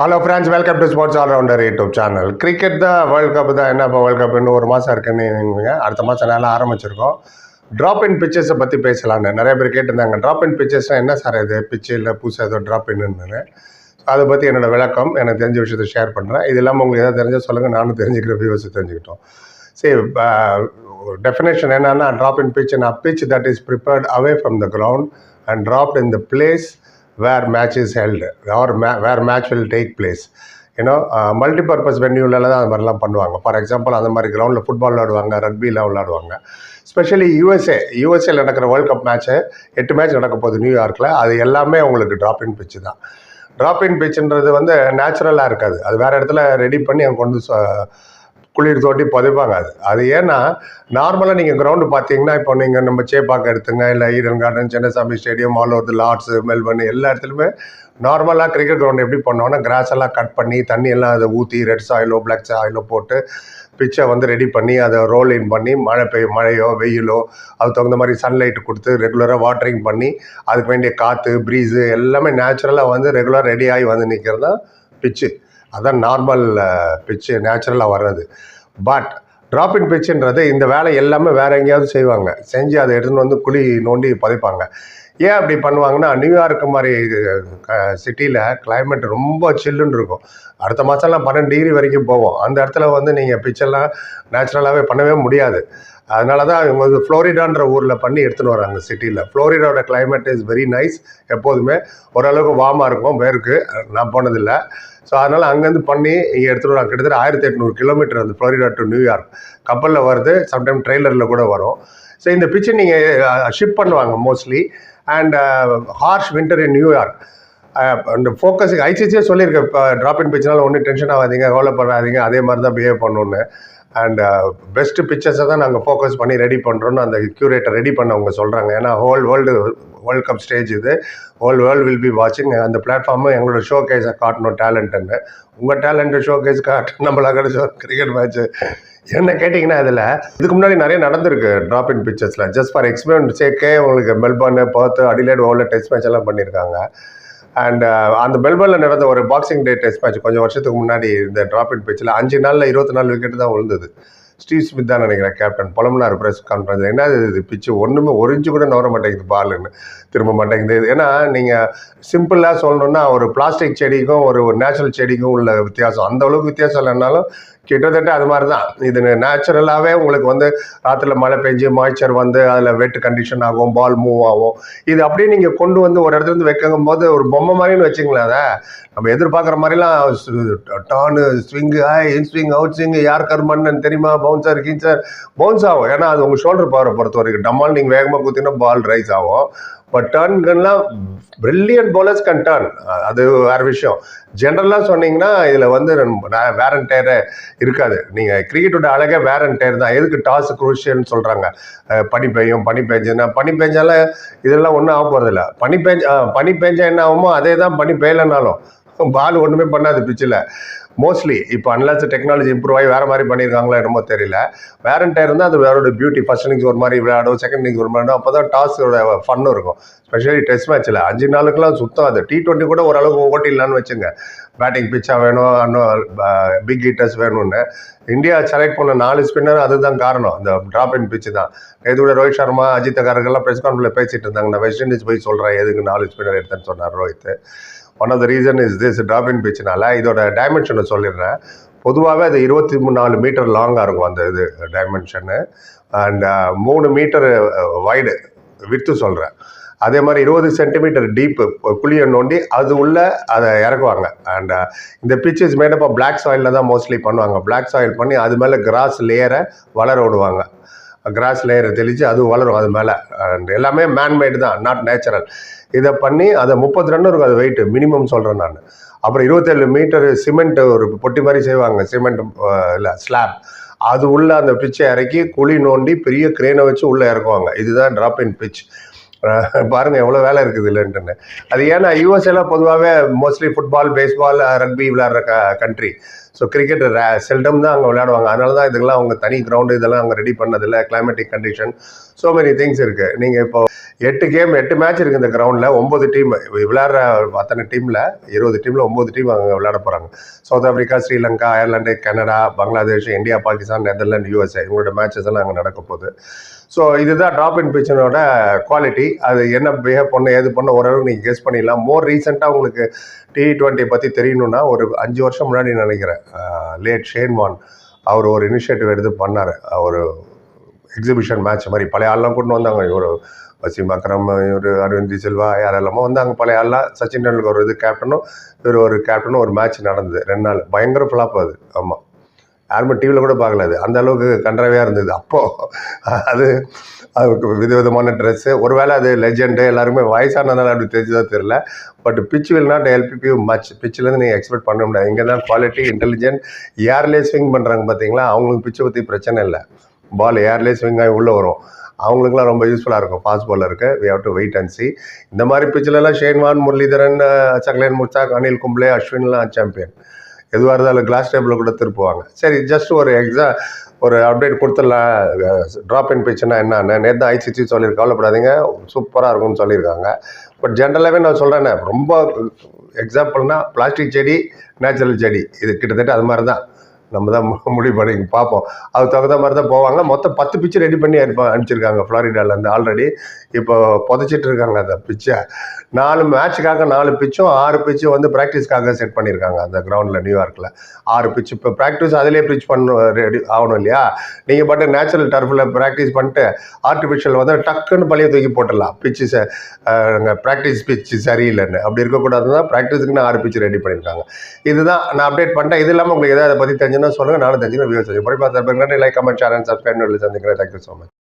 Hello friends welcome to sports allrounder YouTube channel cricket தான் world cup தான் என்ன இப்போ வேர்ல்டு கப் இன்னும் ஒரு மாதம் இருக்குன்னு அடுத்த மாதம் நல்லா ஆரம்பிச்சிருக்கோம். ட்ராப் இன் பிச்சர்ஸை பற்றி பேசலான்னு நிறைய பேர் கேட்டிருந்தாங்க. ட்ராப் இன் பிச்சர்ஸ்னால் என்ன சார் இது? பிச்சு இல்லை புதுசாக ஏதோ ட்ராப் இன்னு அதை பற்றி என்னோட விளக்கம் எனக்கு தெரிஞ்ச விஷயத்தை ஷேர் பண்ணுறேன் இது இல்லாமல் உங்களுக்கு எதாவது தெரிஞ்சால் சொல்லுங்கள் நானும் தெரிஞ்சுக்கிற வியூவர்ஸ் தெரிஞ்சுக்கிட்டோம். சரி டெஃபினேஷன் என்னென்னா drop in pitch a pitch that is prepared away from the ground and dropped in the place where match is held or ma- where match will take place. ஏன்னா மல்டிபர்பஸ் வென்யூலலாம் தான் அது மாதிரிலாம் பண்ணுவாங்க. For example அந்த மாதிரி கிரவுண்டில் football விளாடுவாங்க ரக்பிலாம் விளாடுவாங்க. ஸ்பெஷலி யூஎஸ்ஏ யூஎஸ்ஏல நடக்கிற வேர்ல்ட் கப் மேட்ச்சு எட்டு மேட்ச் நடக்க போகுது நியூயார்க்கில் அது எல்லாமே உங்களுக்கு ட்ராப் இன் பிச்சு தான். ட்ராப் இன் பிச்சுன்றது வந்து நேச்சுரலாக இருக்காது. அது வேறு இடத்துல ரெடி பண்ணி அங்கே கொண்டு குளிர் தோட்டி புதைப்பாங்க அது அது ஏன்னா நார்மலாக நீங்கள் கிரவுண்டு பார்த்தீங்கன்னா இப்போ நீங்கள் நம்ம சேப்பாக்கம் எடுத்துங்க இல்லை Eden garden Chinnaswamy stadium all over Lord's Melbourne எல்லா இடத்துலையுமே நார்மலாக கிரிக்கெட் கிரவுண்ட் எப்படி பண்ணோன்னா கிராஸ் எல்லாம் கட் பண்ணி தண்ணி எல்லாம் அதை ஊற்றி ரெட் சாயிலோ பிளாக் சாயிலோ போட்டு பிச்சை வந்து ரெடி பண்ணி அதை ரோல் இன் பண்ணி மழை பெய்ய மழையோ வெயிலோ அதுக்கு தகுந்த மாதிரி சன்லைட் கொடுத்து ரெகுலராக வாட்டரிங் பண்ணி அதுக்கு வேண்டிய காற்று ப்ரீஸு எல்லாமே நேச்சுரலாக வந்து ரெகுலராக ரெடி ஆகி வந்து நிற்கிறது தான் பிச்சு அதான் நார்மல் பிச்சு நேச்சுரலாக வர்றது. பட் ட்ராப் இன் பிச்சுன்றது இந்த வேலை எல்லாமே வேற எங்கேயாவது செய்வாங்க. செஞ்சு அதை எடுத்துன்னு வந்து குழி நோண்டி புதைப்பாங்க. ஏன் அப்படி பண்ணுவாங்கன்னா நியூயார்க் மாதிரி சிட்டியில் கிளைமேட் ரொம்ப சில்லுன்னு இருக்கும். அடுத்த மாதம்லாம் பன்னெண்டு டிகிரி வரைக்கும் போவோம். அந்த இடத்துல வந்து நீங்கள் பிச்சர்லாம் நேச்சுரலாகவே பண்ணவே முடியாது. அதனால தான் இவங்க வந்து ஃப்ளோரிடான்ற ஊரில் பண்ணி எடுத்துன்னு வராங்க சிட்டியில் ஃப்ளோரிடாவோட கிளைமேட் இஸ் வெரி நைஸ் எப்போதுமே ஓரளவுக்கு வார்மாக இருக்கும் வேர்க்கு. நான் போனதில்லை. ஸோ அதனால் அங்கேருந்து பண்ணி இங்கே எடுத்துகிட்டு வராங்க. கிட்டத்தட்ட ஆயிரத்தி எட்நூறு கிலோமீட்டர் வந்து ஃப்ளோரிடா டு நியூயார்க் கப்பலில் வருது சம்டைம் ட்ரெய்லரில் கூட வரும். ஸோ இந்த பிச்சை நீங்கள் ஷிப் பண்ணுவாங்க mostly and harsh winter in New York அந்த ஃபோக்கஸ் ஐசிசியே சொல்லியிருக்கேன் இப்போ ட்ராப் இன் பிச்சுனால ஒன்றும் டென்ஷன் ஆகாதீங்க கவலைப்படாதீங்க அதே மாதிரி தான் பிஹேவ் பண்ணணுன்னு அண்ட் பெஸ்ட்டு பிக்சர்ஸை தான் நாங்கள் ஃபோக்கஸ் பண்ணி ரெடி பண்ணுறோன்னு அந்த க்யூரேட்டர் ரெடி பண்ண அவங்க சொல்கிறாங்க ஏன்னா whole world world cup stage இது. ஹோல் வேர்ல்டு வில் பி வாட்சிங் அந்த பிளாட்ஃபார்மு எங்களோட ஷோ கேஸை காட்டணும் டேலண்ட்டுன்னு உங்கள் டேலண்ட்டு ஷோ கேஸ் காட்டு நம்மளாக கிடைச்ச கிரிக்கெட் மேட்ச்சு என்ன கேட்டிங்கன்னா அதில் இதுக்கு முன்னாடி நிறைய நடந்திருக்கு ட்ராப் இன் பிக்சர்ஸில் ஜஸ்ட் ஃபார் எக்ஸ்பீரியன்ஸ் சேக்கே உங்களுக்கு மெல்பர்னு பார்த்து அடிலேட் ஓவரில் டெஸ்ட் மேட்ச் எல்லாம் பண்ணியிருக்காங்க அண்ட் uh, அந்த மெல்பர்னில் நடந்த ஒரு பாக்ஸிங் டே டெஸ்ட் மேட்ச் கொஞ்சம் வருஷத்துக்கு முன்னாடி இந்த ட்ராப் இன் பிச்சில் அஞ்சு நாளில் இருபத்தி நாலு விக்கெட் தான் விழுந்தது. ஸ்டீவ் ஸ்மித் தான் நினைக்கிறேன் கேப்டன் பொலம்னார் ப்ரெஸ் கான்ஃபரன்ஸ் என்ன இது பிச்சு ஒன்றுமே ஒரிஞ்சு கூட நவர மாட்டேங்குது பாலுன்னு திரும்ப மாட்டேங்குது. ஏன்னா நீங்கள் சிம்பிளாக சொல்லணுன்னா ஒரு பிளாஸ்டிக் செடிக்கும் ஒரு நேச்சுரல் செடிக்கும் உள்ள வித்தியாசம். அந்த அளவுக்கு வித்தியாசம் இல்லைனாலும் கிட்டத்தட்ட அது மாதிரி தான் இது நேச்சுரலாகவே உங்களுக்கு வந்து ராத்திரில மழை பெஞ்சு மாய்ச்சர் வந்து அதில் வெட்டு கண்டிஷன் ஆகும் பால் மூவ் ஆகும். இது அப்படியே நீங்கள் கொண்டு வந்து ஒரு இடத்துல இருந்து வைக்கும் போது ஒரு பொம்மை மாதிரின்னு வச்சுங்களேன் அதை. நம்ம எதிர்பார்க்குற மாதிரிலாம் டானு ஸ்விங்கு ஆய் இன் ஸ்விங் அவுட் ஸ்விங் யார் கர்மன்னு தெரியுமா? பவுன்சர் கீன்சர் பவுன்ஸ் ஆகும். ஏன்னா அது உங்கள் ஷோல்டர் பவரை பொறுத்த வரைக்கும். டம்மால் நீங்கள் வேகமாக குத்தினா பால் ரைஸ் ஆகும். பட் டர்ன்கள்லாம் பிரில்லியன்ட் போலர்ஸ் கன் turn அது வேறு விஷயம். ஜென்ரலாக சொன்னீங்கன்னா இதில் வந்து வேர் அண்ட் டேரு இருக்காது. நீங்கள் கிரிக்கெட்டோட அழகே வேர் அண்ட் டயர் தான். எதுக்கு டாஸ் குரூஷியல்னு சொல்கிறாங்க பனி பெய்யும் பனி பெஞ்சுன்னா பனி பெஞ்சால இதெல்லாம் ஒன்றும் ஆக போகிறதில்ல பனி பெஞ்ச பனி பெஞ்சா என்ன ஆகுமோ அதே தான் பனி பெய்யலைனாலும். பால் ஒன்றுமே பண்ணாது பிச்சில். மோஸ்ட்லி இப்போ அன்லாஸ் டெக்னாலஜி இம்ப்ரூவ் ஆகி வேறு மாதிரி பண்ணியிருக்காங்களோ என்னமோ தெரியல. வேர் டயர் இருந்தால் அது வேறோட பியூட்டி ஃபர்ஸ்ட் இன்னிங்ஸ் ஒரு மாதிரி விளையாடும் செகண்ட் இன்னிங்ஸ் ஒரு மாதிரி அப்போ தான் டாஸோட ஃபன்னும் இருக்கும். ஸ்பெஷலி டெஸ்ட் மேட்ச்சில் அஞ்சு நாளுக்குலாம் சுத்தம் அது. டி ட்வெண்ட்டி கூட ஓரளவுக்கு ஓட்டிடலான்னு வச்சுங்க. பேட்டிங் பிச்சாக வேணும் இன்னும் பிக் ஹீட்டர்ஸ் வேணும்னு. இந்தியா செலக்ட் பண்ண நாலு ஸ்பின்னர் அதுதான் காரணம். இந்த ட்ராப் இன் பிச்சு தான். இது கூட ரோஹித் சர்மா அஜித் அகாரர்கள்லாம் ப்ரெஸ் கான்ஃபரன்ஸில் பேசிட்டு இருந்தாங்க. நான் வெஸ்ட் இண்டீஸ் போய் சொல்கிறேன் எதுக்கு நாலு ஸ்பின்னர் எடுத்தேன்னு சொன்னார் Rohit. One of the reason is this drop in இதோட டைமென்ஷனை சொல்லிடுறேன். பொதுவாகவே அது இருபத்தி நாலு மீட்டர் லாங்காக இருக்கும் அந்த இது டைமென்ஷனு அண்ட் uh, மூணு மீட்டர் வைடு வித்து சொல்கிறேன் அதே மாதிரி இருபது சென்டிமீட்டர் டீப்பு குழியை நோண்டி அது உள்ள அதை இறக்குவாங்க. அண்ட் uh, இந்த pitch is made up of black சாயிலில் தான் மோஸ்ட்லி பண்ணுவாங்க. பிளாக் சாயில் பண்ணி அது மேலே கிராஸ் லேயரை வளர விடுவாங்க. கிராஸ் லேயரை தெளித்து அது வளரும் அது மேலே. அண்ட் எல்லாமே மேன்மேடு தான் நாட் நேச்சுரல் இதை பண்ணி அதை முப்பத்தி ரெண்டு இருக்கும் அது வெயிட் மினிமம் சொல்கிறேன் நான். அப்புறம் இருபத்தேழு மீட்டர் சிமெண்ட் ஒரு பொட்டி மாதிரி செய்வாங்க. சிமெண்ட் இல்லை ஸ்லாப் அது உள்ள அந்த பிச்சை இறக்கி குழி நோண்டி பெரிய கிரேனை வச்சு உள்ளே இறக்குவாங்க. இதுதான் ட்ராப் இன் பிச் பாருங்கள் எவ்வளோ வேலை இருக்குது இல்லைன்ட்டுன்னு அது ஏன்னா யூஎஸ்ஏல பொதுவாகவே மோஸ்ட்லி ஃபுட்பால் பேஸ்பால் ரக்பி விளையாடுற க கண்ட்ரி ஸோ கிரிக்கெட் செல்டம் தான் அங்கே விளையாடுவாங்க. அதனால தான் இதுக்கெல்லாம் அவங்க தனி கிரவுண்டு இதெல்லாம் அவங்க ரெடி பண்ணதில்லை. Climatic condition so many things இருக்குது நீங்கள் இப்போ எட்டு கேம் எட்டு மேட்ச் இருக்குது இந்த கிரவுண்டில் ஒம்பது டீம் விளையாடுற அத்தனை டீமில் இருபது டீமில் ஒம்பது டீம் அங்கே விளையாட போகிறாங்க South Africa Sri Lanka Ireland Canada Bangladesh India Pakistan Netherland USA இவங்களோட மேட்சஸ் எல்லாம் அங்கே நடக்க போகுது. ஸோ இதுதான் ட்ராப் இன் பிச்சனோட குவாலிட்டி அது என்ன பிஹேவ் பண்ண ஏது பண்ண ஓரளவுக்கு நீங்கள் கெஸ் பண்ணிடலாம். மோர் ரீசெண்டாக உங்களுக்கு டி ட்வெண்ட்டி பற்றி தெரியணும்னா ஒரு அஞ்சு வருஷம் முன்னாடி நினைக்கிறேன். லேட் ஷேன்வான் அவர் ஒரு இனிஷியேட்டிவ் எடுத்து பண்ணார். அவர் எக்ஸிபிஷன் மேட்ச் மாதிரி பழைய ஆள்லாம் கொண்டு வந்தாங்க. இவர் வசீம் அக்ரம் இவர் அரவிந்த் செல்வா யாரெல்லாமோ வந்தாங்க. பழைய ஆள்லாம் சச்சின் டெண்டுல்கர் ஒரு இது கேப்டனும் இவர் ஒரு கேப்டனும் ஒரு மேட்ச் நடந்தது. ரெண்டு நாள். பயங்கர ஃப்ளாப் அது. ஆமாம் யாருமே டிவியில் கூட பார்க்கல அது. அந்த அளவுக்கு கன்றாவையாக இருந்தது. அப்போது அது அதுக்கு விதவிதமான ட்ரெஸ்ஸு ஒருவேளை அது லெஜெண்டு எல்லாருமே வயசானதுனால அப்படி தெரிஞ்சதா தெரில but pitch will not help you much பிச்சிலேருந்து நீங்கள் எக்ஸ்பெக்ட் பண்ண முடியாது. இங்கே தான் குவாலிட்டி இன்டெலிஜென்ட் யார்லேயே ஸ்விங் பண்ணுறாங்க பார்த்தீங்களா அவங்களுக்கு பிச்சை பற்றி பிரச்சனை இல்லை. பால் ஏர்லேயே ஸ்விங் ஆகி உள்ளே வரும். அவங்களுக்குலாம் ரொம்ப யூஸ்ஃபுல்லாக இருக்கும். Fast பாலருக்கு we have to wait and see இந்த மாதிரி பிச்சிலலாம் ஷேன்வான் முரளிதரன் சக்லேன் முர்சாக் அனில் கும்ப்ளே அஸ்வின்லாம் சாம்பியன் எதுவாக இருந்தாலும் கிளாஸ் டேபிளில் கூட திருப்புவாங்க. சரி ஜஸ்ட் ஒரு எக்ஸா ஒரு அப்டேட் கொடுத்துடலாம். ட்ராப் இன் பிச்சுனா என்னன்னு நேற்று ஐசிசி சொல்லியிருக்க கவலைப்படாதீங்க. சூப்பராக இருக்கும்னு சொல்லியிருக்காங்க. பட் ஜென்ரலாகவே நான் சொல்கிறேனே ரொம்ப எக்ஸாம்பிள்னால் பிளாஸ்டிக் செடி நேச்சுரல் செடி. இது கிட்டத்தட்ட அது மாதிரி தான் நம்ம தான் முடிவு பண்ணி பார்ப்போம் அது தகுந்த மாதிரி தான் போவாங்க. மொத்தம் பத்து பிச்சு ரெடி பண்ணி அனுப்ப அனுப்பிச்சிருக்காங்க ஃப்ளாரிடாலேருந்து ஆல்ரெடி இப்போ புதைச்சிட்டு இருக்காங்க அந்த பிச்சை நாலு மேட்சுக்காக நாலு பிச்சும் ஆறு பிச்சும் வந்து ப்ராக்டிஸ்க்காக செட் பண்ணியிருக்காங்க அந்த கிரவுண்டில் நியூயார்க்கில் ஆறு பிச்சு இப்போ ப்ராக்டிஸ் அதிலே பிச் பண்ண ரெடி ஆகணும் இல்லையா? நீங்கள் பாட்டு நேச்சுரல் டர்ஃபில் ப்ராக்டிஸ் பண்ணிட்டு ஆர்டிஃபிஷியல் வந்து டக்குன்னு பழைய தூக்கி போட்டுடலாம். பிச்சு ப்ராக்டிஸ் பிச்சு சரியில்லைன்னு. அப்படி இருக்கக்கூடாதுன்னா ப்ராக்டிஸுக்குன்னு ஆறு பிச்சு ரெடி பண்ணியிருக்காங்க இதுதான் நான் அப்டேட் பண்ணிட்டேன் இது இல்லாமல் உங்களுக்கு எதாவது அதை பற்றி தெரிஞ்சுன்னா சொல்லுங்கள் நானும் தெரிஞ்சுன்னா வியூஸ் தெரியும் முறை பார்த்து like comment channel and subscribe சந்திக்கிறேன். Thank you so much